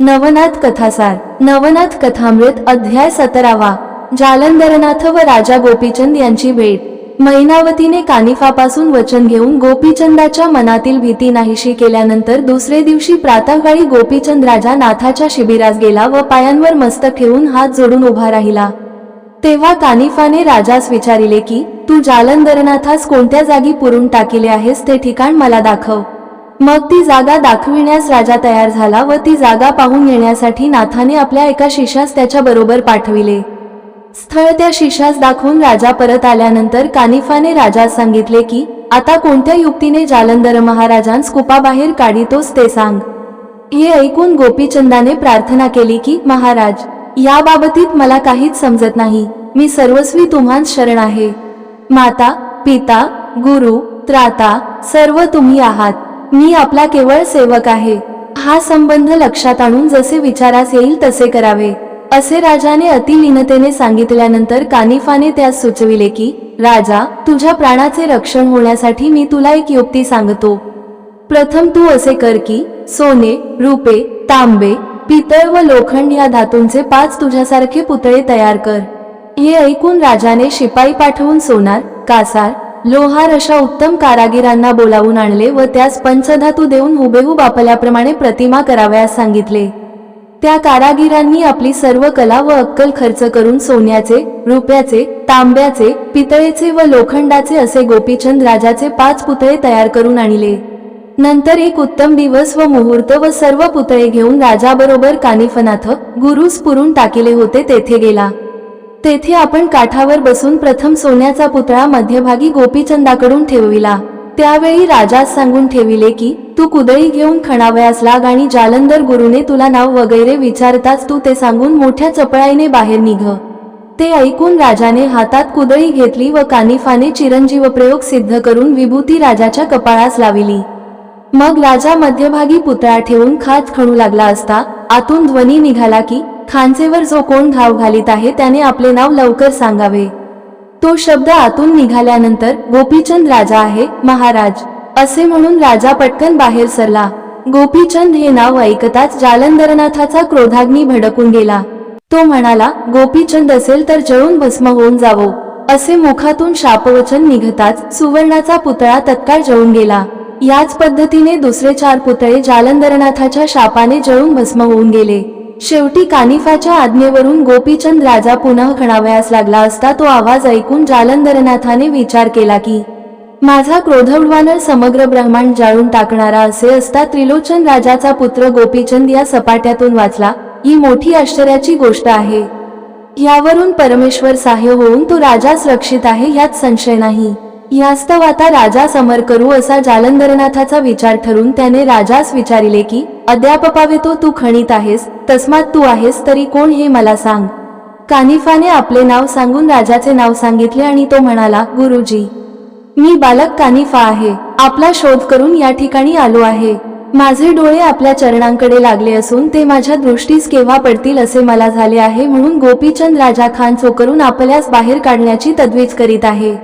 नवनाथ कथासार नवनाथ कथामृत अध्याय सतरावा जालंधरनाथ व राजा गोपीचंद यांची भेट. मैनावतीने कानिफापासून वचन घेऊन गोपीचंदाच्या मनातील भीती नाहीशी केल्यानंतर दुसरे दिवशी प्रातःकाळी गोपीचंद राजा नाथाच्या शिबिरास गेला व पायांवर मस्तक ठेवून हात जोडून उभा राहिला. तेव्हा कानिफाने राजास विचारिले की तू जालंधरनाथास कोणत्या जागी पुरून टाकिले आहेस ते ठिकाण मला दाखव. मग ती जागा दाखविण्यास राजा तयार झाला व ती जागा पाहून येण्यासाठी नाथाने आपल्या एका शिष्यास त्याच्या बरोबर पाठविले. स्थळ त्या शिष्यास दाखवून राजा परत आल्यानंतर कानिफाने राजास सांगितले की आता कोणत्या युक्तीने जालंधर महाराजांस कुपाबाहेर काढितोस ते सांग. हे ऐकून गोपीचंदाने प्रार्थना केली की महाराज या बाबतीत मला काहीच समजत नाही. मी सर्वस्वी तुम्हास शरण आहे. माता पिता गुरु त्राता सर्व तुम्ही आहात. मी आपला केवळ सेवक आहे. हा संबंध लक्षात आणून जसे विचारास येईल तसे करावे. असे राजाने अतिलीनतेने सांगितल्यानंतर कानिफाने त्यास सुचविले की राजा तुझ्या प्राणाचे रक्षण होण्यासाठी मी तुला एक युक्ती सांगतो. प्रथम तू असे कर की सोने रुपे तांबे पितळ व लोखंड या धातूंचे पाच तुझ्यासारखे पुतळे तयार कर. हे ऐकून राजाने शिपाई पाठवून सोनार कासार लोहार अशा उत्तम कारागिरांना बोलावून आणले व त्यास पंचधातू देऊन हुबेहूब आपल्याप्रमाणे प्रतिमा करावयास सांगितले. त्या कारागिरांनी आपली सर्व कला व अक्कल खर्च करून सोन्याचे रुपयाचे तांब्याचे पितळेचे व लोखंडाचे असे गोपीचंद राजाचे पाच पुतळे तयार करून आणले. नंतर एक उत्तम दिवस व मुहूर्त व सर्व पुतळे घेऊन राजाबरोबर कानिफनाथ गुरुस पुरून टाकिले होते तेथे गेला. तेथे आपण काठावर बसून प्रथम सोन्याचा पुतळा मध्यभागी गोपीचंदाकडून ठेवविला. त्यावेळी राजास सांगून ठेविले की तू कुदळी घेऊन खणावयास लाग आणि जालंधर गुरुने तुला नाव वगैरे विचारताच तू ते सांगून मोठ्या चपळाईने बाहेर निघ. ते ऐकून राजाने हातात कुदळी घेतली व कानिफाने चिरंजीव प्रयोग सिद्ध करून विभूती राजाच्या कपाळास लाविली. मग राजा मध्यभागी पुतळा ठेवून खात खणू लागला असता आतून ध्वनी निघाला की खांचेवर जो कोण घाव घालीत आहे त्याने आपले नाव लवकर सांगावे. तो शब्द आतून निघाल्यानंतर गोपीचंद राजा आहे महाराज. असे म्हणून राजा पटकन बाहेर सरला. गोपीचंद हे नाव ऐकताच जालंधरनाथाचा क्रोधाग्नी भडकून गेला. तो म्हणाला गोपीचंद असेल तर जळून भस्म होऊन जावो. असे मुखातून शापवचन निघताच सुवर्णाचा पुतळा तत्काळ जळून गेला. याच पद्धतीने दुसरे चार पुतळे जालंधरनाथाच्या शापाने जळून भस्म होऊन गेले. शेवटी कानिफाच्या आज्ञेवरून गोपीचंद राजा पुन्हा खणावयास लागला असता तो आवाज ऐकून जालंधरनाथाने विचार केला की माझा क्रोधवानर समग्र ब्रह्मांड जाळून टाकणारा असे असता त्रिलोचन राजाचा पुत्र गोपीचंद या सपाट्यातून वाचला ही मोठी आश्चर्याची गोष्ट आहे. यावरून परमेश्वर सहाय्य होऊन तो राजाच रक्षित आहे यात संशय नाही. यास्तव आता राजा समर करू असा जालंधरनाथाचा विचार ठरून त्याने राजास विचारिले की अद्याप पावे तो तू खणीत आहेस तस्मात तू आहेस तरी कोण हे मला सांग कानिफाने आपले नाव सांगून राजाचे नाव सांगितले आणि तो म्हणाला गुरुजी मी बालक कानिफा आहे आपला शोध करून या ठिकाणी आलो आहे. माझे डोळे आपल्या चरणांकडे लागले असून ते माझ्या दृष्टीस केव्हा पडतील असे मला झाले आहे म्हणून गोपीचंद राजा खान चोकरून आपल्यास बाहेर काढण्याची तजवीज करीत आहे.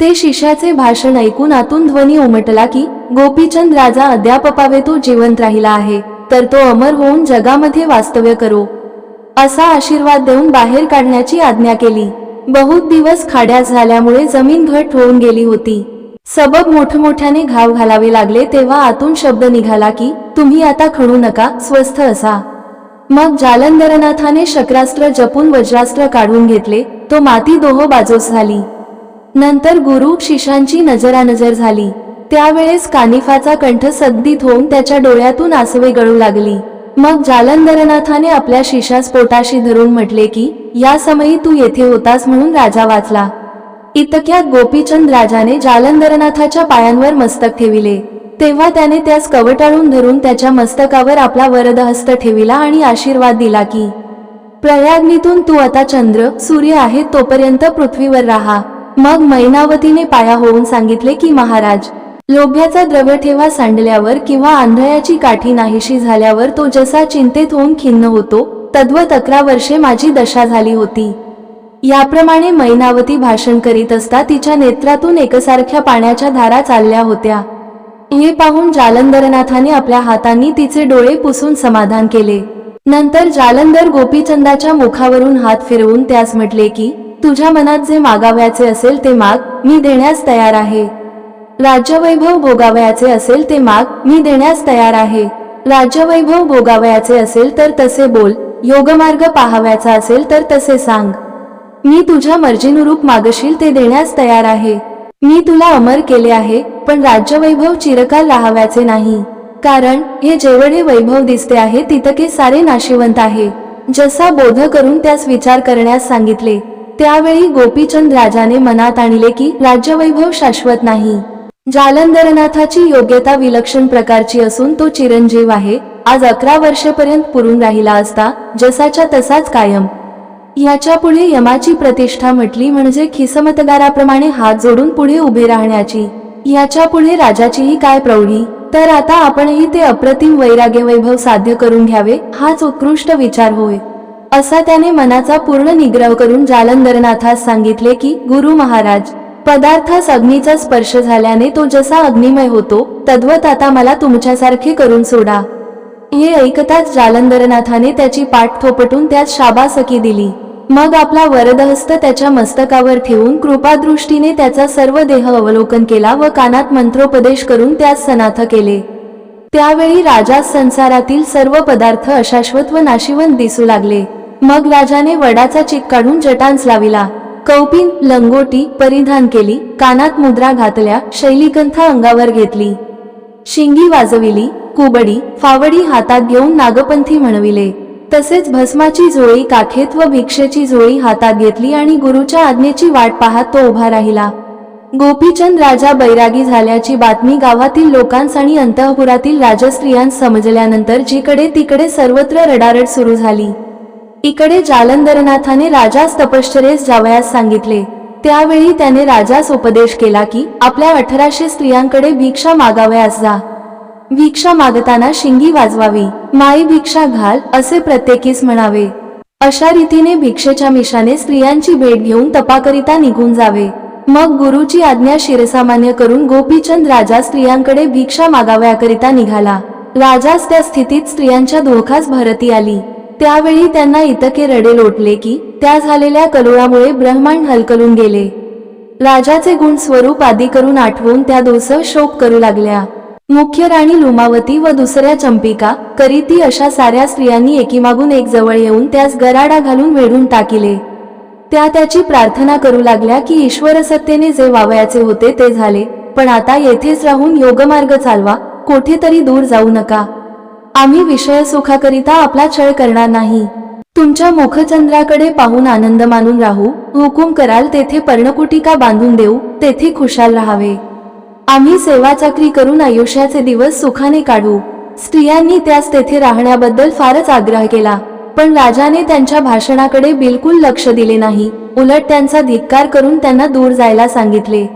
ते शिष्याचे भाषण ऐकून आतून ध्वनी उमटला की गोपीचंद राजा अद्याप पावे तो जिवंत राहिला आहे तर तो अमर होऊन जगामध्ये वास्तव्य करो. असा आशीर्वाद देऊन बाहेर काढण्याची आज्ञा केली. बहुत दिवस खाड्या झाल्यामुळे जमीन घट होऊन गेली होती. सबब मोठमोठ्याने घाव घालावे लागले तेव्हा आतून शब्द निघाला की तुम्ही आता खणू नका स्वस्थ असा. मग जालंधरनाथाने शक्रास्त्र जपून वज्रास्त्र काढून घेतले. तो माती दोहो बाजूस झाली. नंतर गुरु शिष्यांची नजरानजर झाली. त्यावेळेस कानिफाचा कंठ सद्दीत होऊन त्याच्या डोळ्यातून आसवे गळू लागली. मग जालंधरनाथाने आपल्या शिष्यास पोटाशी धरून म्हटले की या समयी तू येथे होतास म्हणून राजा वाचला. इतक्यात गोपीचंद राजाने जालंधरनाथाच्या पायांवर मस्तक ठेविले. तेव्हा त्याने त्यास कवटाळून धरून त्याच्या मस्तकावर आपला वरदहस्त ठेविला आणि आशीर्वाद दिला की प्रयाग्नीतून तू आता चंद्र सूर्य आहे तोपर्यंत पृथ्वीवर राहा. मग मैनावतीने पाया होऊन सांगितले की महाराज लोभ्याचा द्रव्य ठेवा सांडल्यावर किंवा आंधळ्याची काठी नाहीशी झाल्यावर तो जसा चिंतेत होऊन खिन्न होतो तद्वत अकरा वर्षे माझी दशा झाली होती. याप्रमाणे मैनावती भाषण करीत असता तिच्या नेत्रातून एकसारख्या पाण्याच्या धारा चालल्या होत्या. हे पाहून जालंधरनाथाने आपल्या हातांनी तिचे डोळे पुसून समाधान केले. नंतर जालंधर गोपीचंदाच्या मुखावरून हात फिरवून त्यास म्हटले की तुझ्या मनात जे मागावयाचे असेल ते माग मी देण्यास तयार आहे. राज्यवैभव भोगावयाचे असेल ते माग मी देण्यास तयार आहे. राज्यवैभव भोगावयाचे असेल तर तसे बोल योगमार्ग पाहावयाचा असेल तर तसे सांग. मी तुझ्या मर्जीनुरूप मागशील ते देण्यास तयार आहे. मी तुला अमर केले आहे पण राज्यवैभव चिरकाल राहाव्याचे नाही. कारण हे जेवढे वैभव दिसते आहे तितके सारे नाशिवंत आहे. जसा बोध करून त्यास विचार करण्यास सांगितले त्यावेळी गोपीचंद राजाने मनात आणले की राज्यवैभव शाश्वत नाही. जालंधरनाथाची योग्यता विलक्षण प्रकारची असून तो चिरंजीव आहे. आज अकरा वर्षेपर्यंत पुरून राहिला असता जसाच्या तसाच कायम. याच्यापुढे यमाची प्रतिष्ठा म्हटली म्हणजे खिसमतगाराप्रमाणे हात जोडून पुढे उभे राहण्याची. याच्यापुढे राजाचीही काय प्रौढी? तर आता आपणही ते अप्रतिम वैराग्य वैभव साध्य करून घ्यावे हाच उत्कृष्ट विचार होय. असा त्याने मनाचा पूर्ण निग्रह करून जालंधरनाथास सांगितले की गुरु महाराज पदार्थास अग्नीचा स्पर्श झाल्याने तो जसा अग्निमय होतो तद्वत आता मला तुमच्यासारखे करून सोडा. हे ऐकताच जालंधरनाथाने त्याची पाठ थोपटून त्यास शाबासकी दिली. मग आपला वरदहस्त त्याच्या मस्तकावर ठेवून कृपादृष्टीने त्याचा सर्व देह अवलोकन केला व कानात मंत्रोपदेश करून त्यास सनाथ केले. त्यावेळी राजा संसारातील सर्व पदार्थ अशाश्वत व नाशिवंत दिसू लागले. मग राजाने वडाचा चिक काढून जटांस लाविला. कौपिन लंगोटी परिधान केली कानात मुद्रा घातल्या शैलीकंथा अंगावर घेतली. शिंगी वाजविली कुबडी फावडी हातात घेऊन नागपंथी म्हणविले. तसेच भस्माची झोळी काखेत व भिक्षेची झोळी हातात घेतली आणि गुरुच्या आज्ञेची वाट पाहत तो उभा राहिला. गोपीचंद राजा बैरागी झाल्याची बातमी गावातील लोकांस आणि अंतःपुरातील राजस्त्रियांस समजल्यानंतर जिकडे तिकडे सर्वत्र रडारड सुरू झाली. इकडे जालंधरनाथाने राजास तपश्चर्येस जावयास सांगितले. त्यावेळी त्याने राजास उपदेश केला की आपल्या अठराशे स्त्रियांकडे भिक्षा मागावयास जा. भिक्षा मागताना शिंगी वाजवावी. माई भिक्षा घाल असे प्रत्येकीस म्हणावे. अशा रीतीने भिक्षेच्या मिशाने स्त्रियांची भेट घेऊन तपाकरिता निघून जावे. मग गुरुची आज्ञा शिरसामान्य करून गोपीचंद राजा स्त्रियांकडे भिक्षा मागाव्याकरिता निघाला. राजास त्या स्थितीत स्त्रियांच्या धोखास भरती आली. त्यावेळी त्यांना इतके रडे लोटले की त्या झालेल्या कलोळामुळे ब्रह्मांड हलकलून गेले. राजाचे गुण स्वरूप आदी करून आठवून त्या दोसर शोक करू लागल्या. मुख्य राणी लुमावती व दुसऱ्या चंपिका करीती अशा साऱ्या स्त्रियांनी एकीमागून एक जवळ येऊन त्यास गराडा घालून वेढून टाकिले. त्या त्याची प्रार्थना करू लागल्या की ईश्वर सत्तेने जे वावयाचे होते ते झाले पण आता येथेच राहून योगमार्ग चालवा कोठेतरी दूर जाऊ नका. आम्ही विषय सुखाकरिता आपला छळ करणार नाही. तुमच्या मुखचंद्राकडे पाहून आनंद मानून राहू. हुकूम कराल तेथे पर्णकुटिका बांधून देऊ. तेथे खुशाल राहावे. आम्ही सेवा चाकरी करून आयुष्याचे दिवस सुखाने काढू. स्त्रियांनी त्यास तेथे राहण्याबद्दल फारच आग्रह केला. पण राजाने त्यांच्या भाषणाकडे बिलकुल लक्ष दिले नाही. उलट त्यांचा धिक्कार करून त्यांना दूर जायला सांगितले.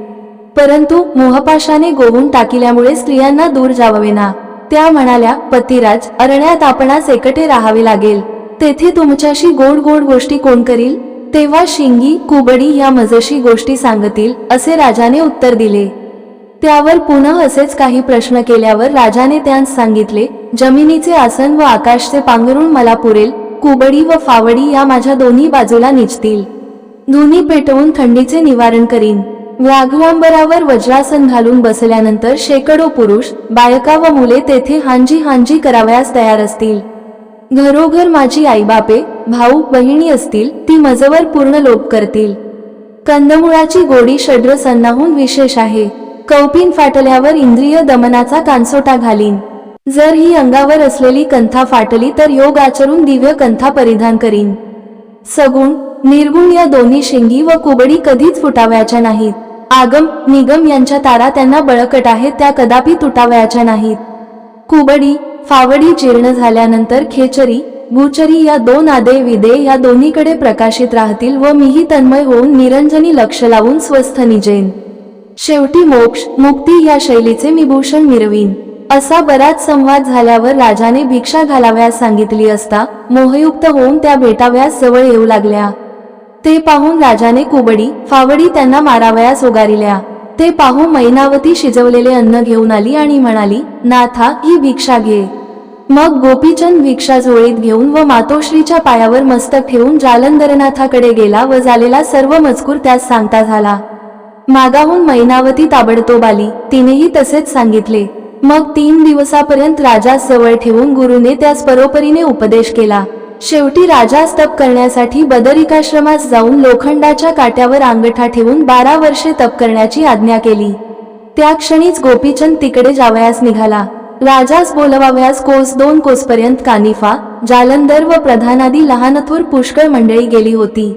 परंतु मोहपाशाने गोवून टाकिल्यामुळे स्त्रियांना दूर जाववे ना त्या म्हणाल्या पतिराज अरण्यात आपणास एकटे राहावे लागेल. तेथे तुमच्याशी गोड गोड गोष्टी कोण करील? तेव्हा शिंगी कुबडी या मजशी गोष्टी सांगतील असे राजाने उत्तर दिले. त्यावर पुन्हा असेच काही प्रश्न केल्यावर राजाने त्यांस सांगितले जमिनीचे आसन व आकाशचे पांघरून मला पुरेल. कुबडी व फावडी या माझ्या दोन्ही बाजूला निजतील. दोन्ही पेटवून थंडीचे निवारण करीन. व्याघ्रांबरावर वज्रासन घालून बसल्यानंतर शेकडो पुरुष बायका व मुले तेथे हांजी हांजी करावयास तयार असतील. घरोघर माझी आईबापे भाऊ बहिणी असतील ती मजवर पूर्ण लोप करतील. कंदमुळाची गोडी षड्र सन्नाहून विशेष आहे. कौपीन फाटल्यावर इंद्रिय दमनाचा कानसोटा घालीन. जर ही अंगावर असलेली कंथा फाटली तर योग आचरून दिव्य कंथा परिधान करीन. सगुण निर्गुण या दोन्ही शेंगी व कुबडी कधीच फुटावयाच्या नाहीत. आगम निगम यांच्या तारा त्यांना बळकट आहेत त्या कदापि तुटावयाच्या नाहीत. कुबडी फावडी जीर्ण झाल्यानंतर खेचरी भूचरी या दोन आदे विदे या दोन्हीकडे प्रकाशित राहतील व मीही तन्मय होऊन निरंजनी लक्ष लावून स्वस्थ निजेन. शेवटी मोक्ष मुक्ती या शैलीचे मी भूषण मिरवीन. असा बराच संवाद झाल्यावर राजाने भिक्षा घालाव्यास सांगितली असता मोहयुक्त होऊन त्या भेटाव्यास जवळ येऊ लागल्या. ते पाहून राजाने कुबडी फावडी त्यांना मारावयास उगारिल्या ते पाहून मैनावती शिजवलेले अन्न घेऊन आली आणि म्हणाली नाथा ही भिक्षा घे. मग गोपीचंद भिक्षा झोळीत घेऊन व मातोश्रीच्या पायावर मस्तक ठेवून जालंधरनाथाकडे गेला व झालेला सर्व मजकूर त्यास सांगता झाला. मागाहून मैनावती ताबडतोब आली तिनेही तसेच सांगितले. मग तीन दिवसापर्यंत राजास जवळ ठेवून गुरुने त्यास परोपरीने उपदेश केला. शेवटी राजास तप करण्यासाठी बदरिकाश्रमास जाऊन लोखंडाच्या काट्यावर अंगठा ठेवून बारा वर्षे तप करण्याची आज्ञा केली. त्या क्षणीच गोपीचंद तिकडे जावयास निघाला. राजास बोलवाव्यास कोस दोन कोसपर्यंत कानिफा जालंधर व प्रधानादी लहानथोर पुष्कळ मंडळी गेली होती.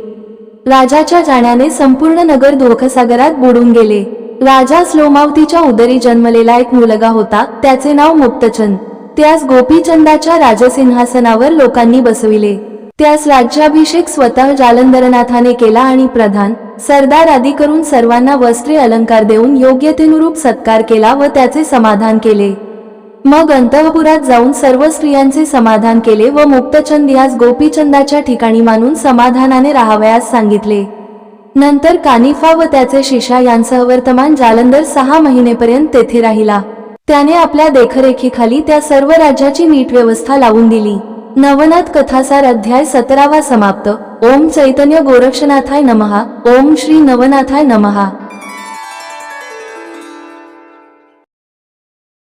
राजाच्या जाण्याने संपूर्ण नगर धोकसागरात बुडून गेले. राजास लोमावतीच्या उदरी जन्मलेला एक मुलगा होता त्याचे नाव मुक्तचंद. त्यास गोपीचंदाच्या राजसिंहासनावर लोकांनी बसविले. त्यास राज्याभिषेक स्वतः जालंधरनाथाने केला आणि प्रधान सरदार आदी करून सर्वांना वस्त्रे अलंकार देऊन योग्यतेनुरूप सत्कार केला व त्याचे समाधान केले. मग अंतःपुरात जाऊन सर्व स्त्रियांचे समाधान केले व मुक्तचंद यास गोपीचंदाच्या ठिकाणी मानून समाधानाने राहावयास सांगितले. नंतर कानिफा व त्याचे शिशा यांसह वर्तमान जालंधर सहा महिनेपर्यंत तेथे राहिला. त्याने आपल्या देखरेखीखाली त्या सर्व राज्याची नीट व्यवस्था लावून दिली. नवनाथ कथासार अध्याय सतरावा समाप्त. ओम चैतन्य गोरक्षनाथाय नमहा ओम श्री नवनाथाय नमहा